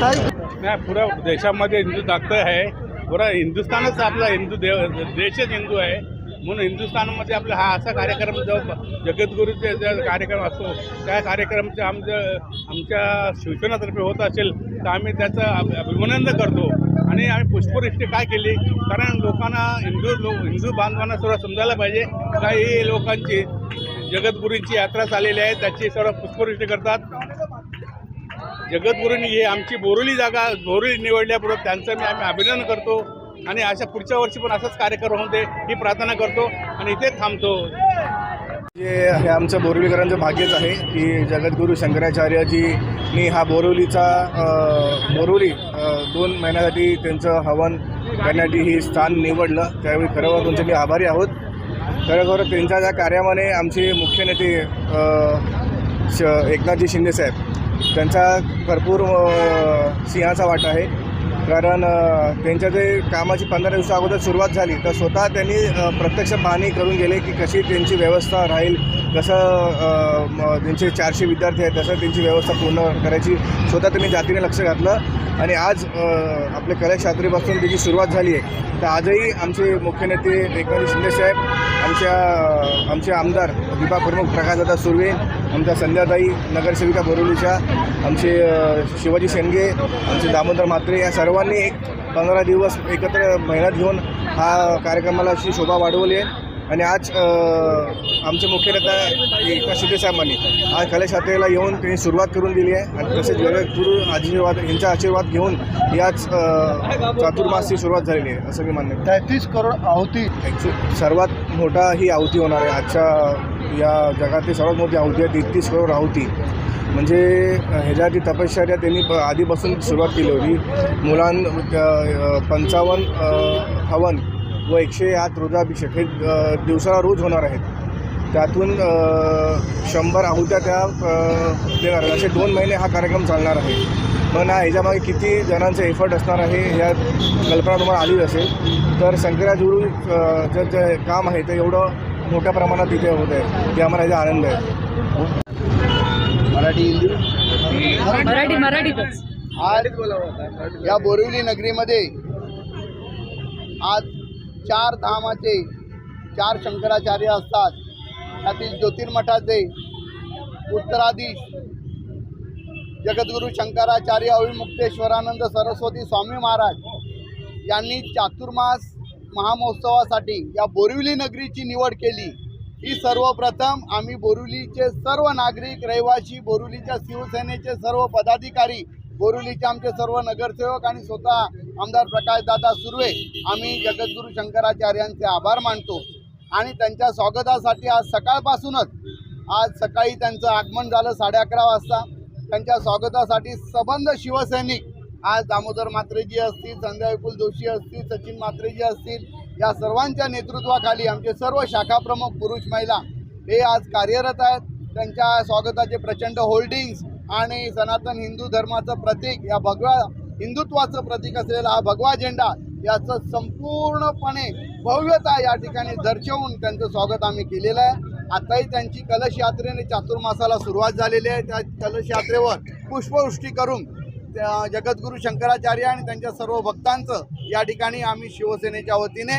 नाही पुऱ्या देशामध्ये हिंदू दाखत आहे. पुरा हिंदुस्थानच आपला हिंदू देव देशच हिंदू आहे. म्हणून हिंदुस्थानमध्ये आपला हा असा कार्यक्रम जो जगद्गुरूचे जे कार्यक्रम असतो त्या कार्यक्रमाचे आमचं आमच्या शिवसेनातर्फे होत असेल तर आम्ही त्याचं अभिनंदन करतो. आणि आम्ही पुष्पवृष्टी काय केली? कारण लोकांना हिंदू लोक हिंदू बांधवांना सर्व समजायला पाहिजे. काही लोकांची जगद्गुरूंची यात्रा चाललेली आहे त्याची सर्व पुष्पवृष्टी करतात. जगद्गुरूंनी हे आमची बोरुली जागा बोरुली निवडल्याबरोबर त्यांचं मी आम्ही अभिनंदन करतो. आणि अशा पुढच्या वर्षी पण असाच कार्यक्रम होते ही प्रार्थना करतो आणि इथे थांबतो. जे हे आमचं बोरिवलीकरांचं भाग्यच आहे की जगद्गुरू शंकराचार्यजीनी हा बोरिवलीचा अ, दोन महिन्यासाठी त्यांचं हवन करण्यासाठी ही स्थान निवडलं. त्यावेळी खरोखर तुमचे मी आभारी आहोत. खरोखर त्यांच्या त्या कार्यामध्ये आमचे मुख्य नेते अ, श एकनाथजी शिंदेसाहेब त्यांचा भरपूर सिंहाचा वाटा आहे. कारण त्यांच्या जे कामाची पंधरा दिवसा अगोदर सुरुवात झाली तर स्वतः त्यांनी प्रत्यक्ष पाहणी करून गेले की कशी त्यांची व्यवस्था राहील कसं त्यांचे चारशे विद्यार्थी आहेत तसं त्यांची व्यवस्था पूर्ण करायची स्वतः त्यांनी जातीने लक्ष घातलं. आणि आज आपले आपल्या यात्रेपासून त्याची सुरुवात झाली आहे. तर आजही आमचे मुख्य नेते एकनाथ शिंदेसाहेब आमच्या आमचे आमदार दीपा प्रमुख प्रकाशदादा सुर्वे आमच्या संध्याताई नगरसेविका बोरिवलीच्या आमचे शिवाजी शेंडगे आमचे दामोदर म्हात्रे या सर्वांनी एक पंधरा दिवस एकत्र मेहनत घेऊन हा कार्यक्रमाला अशी शोभा वाढवली आहे. आणि आज आमचे मुख्य नेता शिंदे साहेबांनी आज कलेश यात्रेला येऊन त्यांनी सुरुवात करून दिली आहे. आणि तसेच जगद्गुरू आशीर्वाद यांचा आशीर्वाद घेऊन याच चातुर्मासची सुरुवात झालेली आहे असं मी मान्य करतो. तैतीस करोड आहुती. ॲक्च्युली सर्वात मोठा ही आवती होणार आहे आजच्या या जगातली सर्वात मोठी आहुती आहे तेहतीस करोड आहुती. म्हणजे ह्याच्या ती तपश्चर्या त्यांनी प- आधीपासून सुरुवात केली होती. मुलां पंचावन्न हवन व एकशे आठ रुद्राभिषेक हे दिवसाला रोज होणार आहेत. त्यातून शंभर आहुत्या त्या देणार असे दोन महिने हा कार्यक्रम चालणार आहे. पण हा ह्याच्यामागे किती जणांचं एफर्ट असणार आहे ह्या कल्पना तुम्हाला आलीच असेल. तर शंकराजुळू जे काम आहे ते एवढं मोठ्या प्रमाणात इथे होत आहे. ते आम्हाला याचा आनंद आहे. मराठी हिंदी? मराठी मराठीतच आज या बोरिवली नगरीमध्ये आज चार धामाचे चार शंकराचार्य असतात. त्यातील ज्योतिर्मठाचे उत्तराधीश जगद्गुरू शंकराचार्य अविमुक्तेश्वरानंद सरस्वती स्वामी महाराज यांनी चातुर्मास महामहोत्सवासाठी या बोरिवली नगरीची निवड केली. ही सर्वप्रथम आम्ही बोरिवलीचे सर्व नागरिक रहिवासी बोरिवलीच्या शिवसेनेचे सर्व पदाधिकारी बोरिवलीचे आमचे सर्व नगरसेवक आणि स्वतः आमदार प्रकाशदादा सुर्वे आम्ही जगद्गुरू शंकराचार्यांचे आभार मानतो. आणि त्यांच्या स्वागतासाठी आज सकाळपासूनच आज सकाळी त्यांचं आगमन झालं साडे अकरा वाजता. त्यांच्या स्वागतासाठी सबंध शिवसैनिक आज दामोदर मात्रेजी असतील संध्या विपुल जोशी असतील सचिन मात्रेजी असतील या सर्वांच्या नेतृत्वाखाली आमचे सर्व शाखा प्रमुख पुरुष महिला हे आज कार्यरत आहेत. त्यांच्या स्वागताचे प्रचंड होल्डिंग्स आणि सनातन हिंदू धर्माचं प्रतीक या भगवा हिंदुत्वाचं प्रतीक असलेला हा भगवा झेंडा याचं संपूर्णपणे भव्यता या ठिकाणी दर्शवून त्यांचं स्वागत आम्ही केलेलं आहे. आताही त्यांची कलश यात्रेने चातुर्मासाला सुरुवात झालेली आहे. त्या कलश यात्रेवर पुष्पवृष्टी करून जगद्गुरू शंकराचार्य आणि त्यांच्या सर्व भक्तांचं या ठिकाणी आम्ही शिवसेनेच्या वतीने